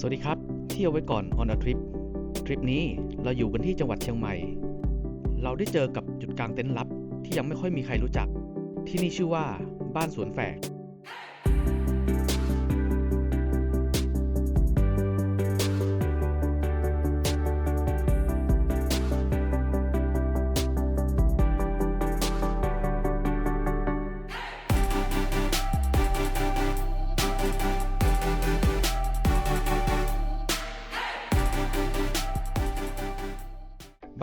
สวัสดีครับ เที่ยวไว้ก่อน on a trip ทริปนี้เราอยู่กันที่จังหวัดเชียงใหม่ เราได้เจอกับจุดกลางเต็นท์ลับที่ยังไม่ค่อยมีใครรู้จัก ที่นี่ชื่อว่าบ้านสวนแฝก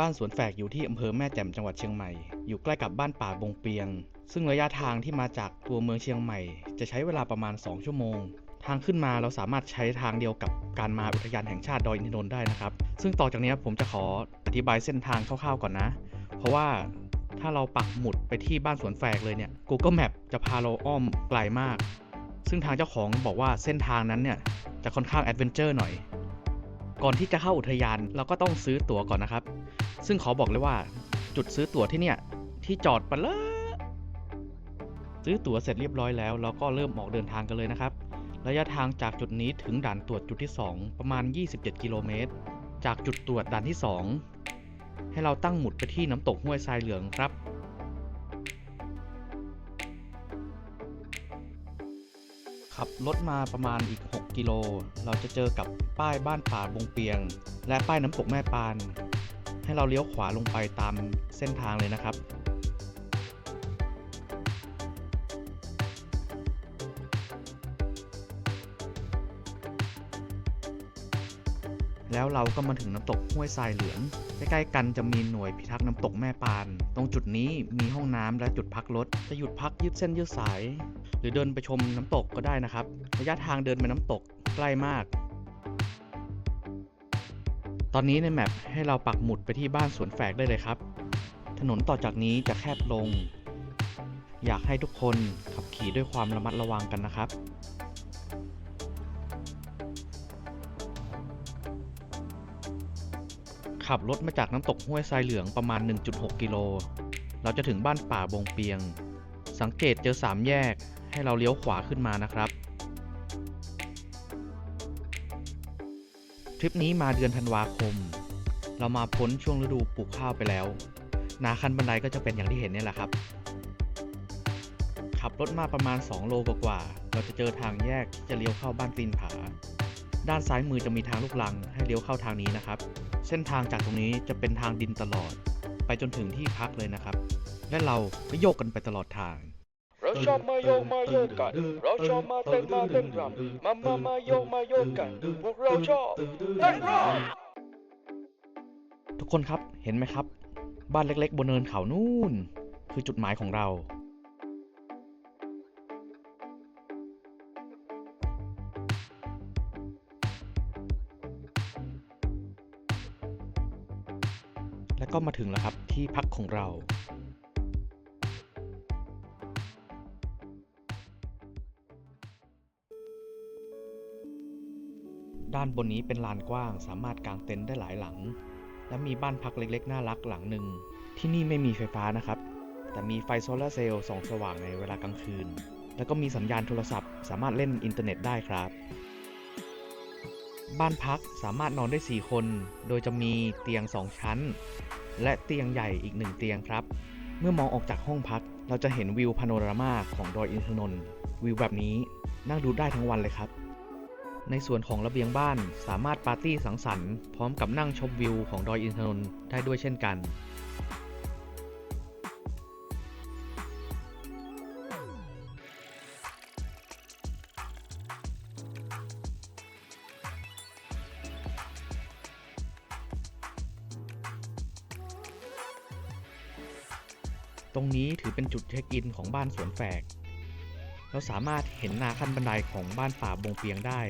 บ้านสวนแฝกอยู่ที่อำเภอแม่แจ่มจังหวัดเชียงใหม่ อยู่ใกล้กับบ้านป่าบงเปียง ซึ่งระยะทางที่มาจากตัวเมืองเชียงใหม่ จะใช้เวลาประมาณ 2 ชั่วโมง ทางขึ้นมาเราสามารถใช้ทางเดียวกับการมาอุทยานแห่งชาติดอยอินทนนท์ได้นะครับ ซึ่งต่อจากนี้ผมจะขออธิบายเส้นทางคร่าวๆก่อนนะ เพราะว่าถ้าเราปักหมุดไปที่บ้านสวนแฝกเลยเนี่ย Google Map จะพาเราอ้อมไกลมาก ซึ่งทางเจ้าของบอกว่าเส้นทางนั้นเนี่ยจะค่อนข้างแอดเวนเจอร์หน่อย ก่อนที่จะเข้าอุทยานเราก็ต้องซื้อตั๋วก่อนนะครับ ซึ่งขอบอกเลยว่าจุดซื้อตั๋วที่เนี่ยที่จอดปะละซื้อตั๋วเสร็จเรียบร้อยแล้วเราก็เริ่มออกเดินทางกันเลยนะครับ ระยะทางจากจุดนี้ถึงด่านตรวจจุดที่ 2 ประมาณ 27 กิโลเมตร จากจุดตรวจด่านที่ 2 ให้เราตั้งหมุดไปที่น้ำตกห้วยทรายเหลืองครับขับรถมาประมาณอีก 6 กิโล เราจะเจอกับป้ายบ้านป่าบงเปียง และป้ายน้ำตกแม่ปาน ให้เราเลี้ยวขวาลงไปตามเส้นทางเลยนะครับ แล้วเราก็มาถึงน้ำตกห้วยทรายเหลือง ใกล้ๆกันจะมีหน่วยพิทักษ์น้ำตกแม่ปาน ตรงจุดนี้มีห้องน้ำและจุดพักรถ จะหยุดพักยืดเส้นยืดสาย หรือเดินไปชมน้ำตกก็ได้นะครับ ระยะทางเดินไปน้ำตกใกล้มาก ตอนนี้ในแมปให้เราปักหมุดไปที่บ้านสวนแฝกได้เลยครับ ถนนต่อจากนี้จะแคบลง อยากให้ทุกคนขับขี่ด้วยความระมัดระวังกันนะครับขับรถมาจากน้ำตกห้วยทรายเหลืองประมาณ 1.6 กิโล เราจะถึงบ้านป่าบงเปียง สังเกตเจอ3แยกให้เราเลี้ยวขวาขึ้นมานะครับ ริปนี้มาเดือนธันวาคม เรามาพ้นช่วงฤดูปลูกข้าวไปแล้ว นาคันบันไดก็จะเป็นอย่างที่เห็นนี่แหละครับ ขับรถมาประมาณ 2 โลกว่าๆเราจะเจอทางแยกที่จะเลี้ยวเข้าบ้านตีนผา ด้านซ้ายมือจะมีทางลูกลังให้เลี้ยวเข้าทางนี้นะครับ เส้นทางจากตรงนี้จะเป็นทางดินตลอด ไปจนถึงที่พักเลยนะครับ และเราก็โยกกันไปตลอดทาง ชอบมาโยกมาโยกกัน เราชอบมาเต้นมาเต้นรำมามามาโยกมาโยกกัน พวกเราชอบเต้นรำทุกคนครับเห็นไหมครับ บ้านเล็กๆ บนเนินเขานู่น คือจุดหมายของเราแล้วก็มาถึงแล้วครับที่พักของเรา ด้านบนนี้เป็นลานกว้าง สามารถกางเต็นท์ได้หลายหลัง และมีบ้านพักเล็กๆ น่ารักหลังหนึ่ง ที่นี่ไม่มีไฟฟ้านะครับ แต่มีไฟโซลาเซลล์ส่องสว่างในเวลากลางคืน แล้วก็มีสัญญาณโทรศัพท์ สามารถเล่นอินเทอร์เน็ตได้ครับ บ้านพักสามารถนอนได้ 4 คน โดยจะมีเตียง 2 ชั้น และเตียงใหญ่อีก1เตียงครับ เมื่อมองออกจากห้องพัก เราจะเห็นวิวพาโนรามาของดอยอินทนนท์วิวแบบนี้นั่งดูได้ทั้งวันเลยครับ ในส่วนของระเบียงบ้านสามารถปาร์ตี้สังสรรค์พร้อมกับนั่งชมวิวของดอยอินทนนท์ได้ด้วยเช่นกัน ตรงนี้ถือเป็นจุดเช็คอินของบ้านสวนแฝกเราสามารถเห็นนาขั้นบันไดของบ้านป่าบงเปียงได้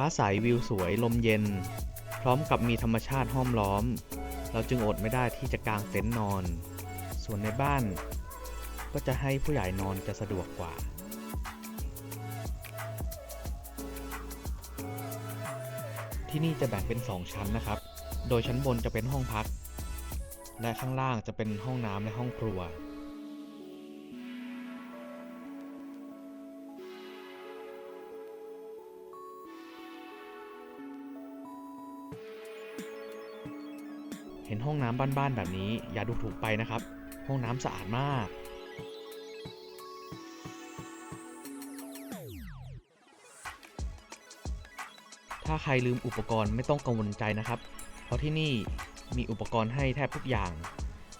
ฟ้าใสวิวสวยลมเย็น พร้อมกับมีธรรมชาติห้อมล้อม เราจึงอดไม่ได้ที่จะกางเต็นท์นอน ส่วนในบ้าน ก็จะให้ผู้ใหญ่นอนจะสะดวกกว่าที่นี่จะแบ่งเป็น 2 ชั้นนะครับ โดยชั้นบนจะเป็นห้องพัก และข้างล่างจะเป็นห้องน้ำและห้องครัว เห็นห้องน้ำบ้านๆแบบนี้ อย่าดูถูกไปนะครับ ห้องน้ำสะอาดมากถ้าใครลืมอุปกรณ์ไม่ต้องกังวลใจนะครับ เพราะที่นี่มีอุปกรณ์ให้แทบทุกอย่าง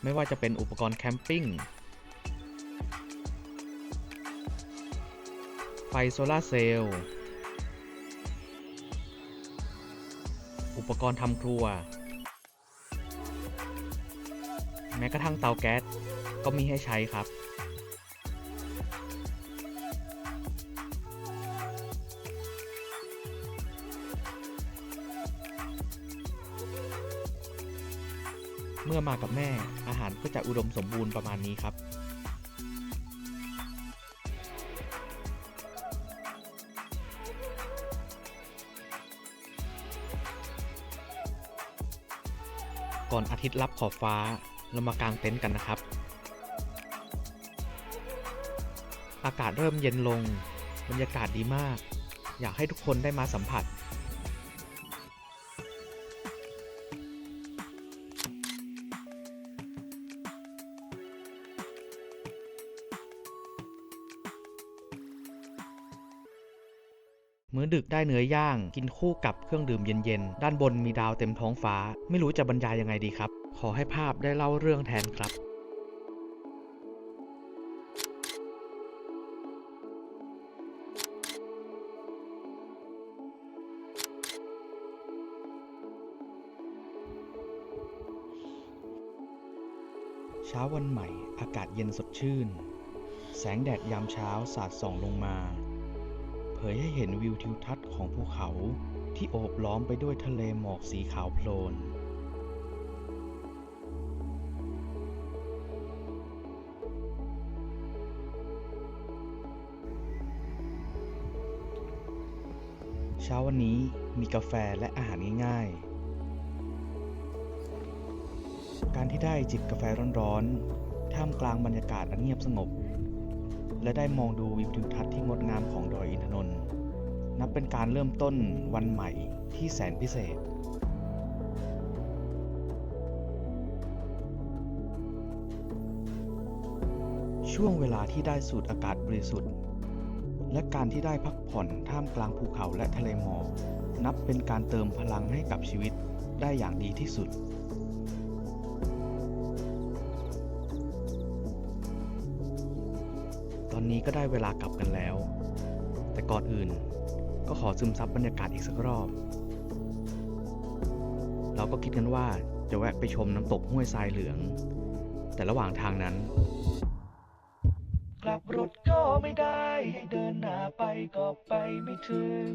ไม่ว่าจะเป็นอุปกรณ์แคมปิ้ง ไฟโซลาเซลล์ อุปกรณ์ทำครัว แม้กระทั่งเตาแก๊สก็มีให้ใช้ครับ เมื่อมากับแม่อาหารก็จะอุดมสมบูรณ์ประมาณนี้ครับก่อนอาทิตย์ลับขอบฟ้า เรามากางเต็นท์กันนะครับ อากาศเริ่มเย็นลง บรรยากาศดีมาก อยากให้ทุกคนได้มาสัมผัสมื้อดึกได้เนื้อย่าง กินคู่กับเครื่องดื่มเย็นๆ ด้านบนมีดาวเต็มท้องฟ้า ไม่รู้จะบรรยายยังไงดีครับ ขอให้ภาพได้เล่าเรื่องแทนครับเช้าวันใหม่อากาศเย็นสดชื่น แสงแดดยามเช้าสาดส่องลงมา เผยให้เห็นวิวทิวทัศน์ของภูเขาที่โอบล้อมไปด้วยทะเลหมอกสีขาวโพลน เช้าวันนี้มีกาแฟและอาหารง่ายๆ การที่ได้จิบกาแฟร้อนๆ ท่ามกลางบรรยากาศอันเงียบสงบ และได้มองดูวิวทิวทัศน์ที่งดงามของดอยอินทนนท์นับเป็นการเริ่มต้นวันใหม่ที่แสนพิเศษ ช่วงเวลาที่ได้สูดอากาศบริสุทธิ์ และการที่ได้พักผ่อนท่ามกลางภูเขาและทะเลหมอกนับเป็นการเติมพลังให้กับชีวิตได้อย่างดีที่สุด ตอนนี้ก็ได้เวลากลับกันแล้ว แต่ก่อนอื่นก็ขอซึมซับบรรยากาศอีกสักรอบ เราก็คิดกันว่าจะแวะไปชมน้ำตกห้วยทรายเหลือง แต่ระหว่างทางนั้น ลับรถก็ไม่ได้ให้เดินหน้าไปก็ไปไม่ถึง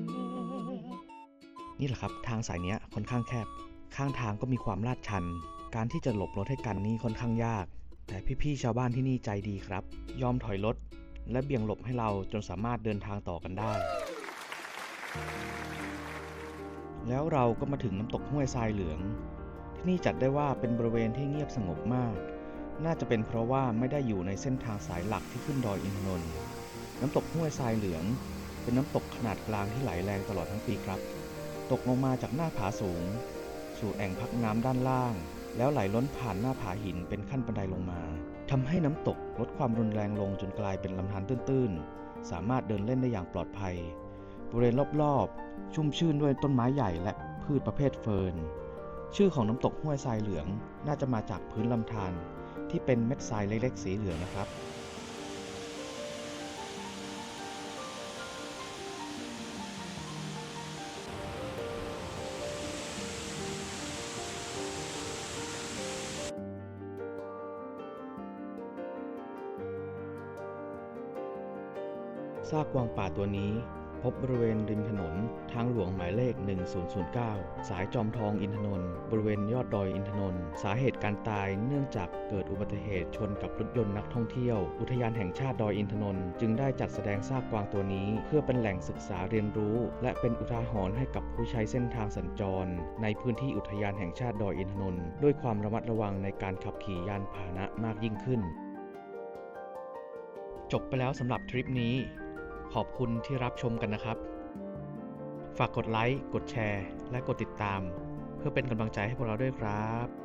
นี่แหละครับทางสายเนี้ยค่อนข้างแคบ ข้างทางก็มีความลาดชัน การที่จะหลบรถให้กันนี่ค่อนข้างยาก แต่พี่ๆชาวบ้านที่นี่ใจดีครับ ยอมถอยรถและเบี่ยงหลบให้เราจนสามารถเดินทางต่อกันได้ แล้วเราก็มาถึงน้ำตกห้วยทรายเหลือง ที่นี่จัดได้ว่าเป็นบริเวณที่เงียบสงบมาก น่าจะเป็นเพราะว่าไม่ได้อยู่ในเส้นทางสายหลักที่ขึ้นดอยอินทนนท์น้ำตกห้วยทรายเหลือง เป็นน้ำตกขนาดกลางที่ไหลแรงตลอดทั้งปีครับ ตกลงมาจากหน้าผาสูง สู่แอ่งพักน้ำด้านล่าง แล้วไหลล้นผ่านหน้าผาหินเป็นขั้นบันไดลงมาทำให้น้ำตกลดความรุนแรงลงจนกลายเป็นลำธารตื้นๆ สามารถเดินเล่นได้อย่างปลอดภัย บริเวณรอบๆ ชุ่มชื่นด้วยต้นไม้ใหญ่และพืชประเภทเฟิร์น ชื่อของน้ำตกห้วยทรายเหลืองน่าจะมาจากพื้นลำธาร ที่เป็นเม็ดทรายเล็กๆ สีเหลืองนะครับ ซากกวางป่าตัวนี้ พบบริเวณริมถนน ทางหลวงหมายเลข 1009 สายจอมทองอินทนนท์บริเวณยอดดอยอินทนนท์สาเหตุการตายเนื่องจากเกิดอุบัติเหตุชนกับรถยนต์นักท่องเที่ยว อุทยานแห่งชาติดอยอินทนนท์จึงได้จัดแสดงซากกวางตัวนี้ เพื่อเป็นแหล่งศึกษาเรียนรู้ และเป็นอุทาหรณ์ให้กับผู้ใช้เส้นทางสัญจร ในพื้นที่อุทยานแห่งชาติดอยอินทนนท์ด้วยความระมัดระวังในการขับขี่ยานพาหนะมากยิ่งขึ้น จบไปแล้วสำหรับทริปนี้ ขอบคุณที่รับชมกันนะครับ ฝากกดไลค์ กดแชร์ และกดติดตาม เพื่อเป็นกำลังใจให้พวกเราด้วยครับ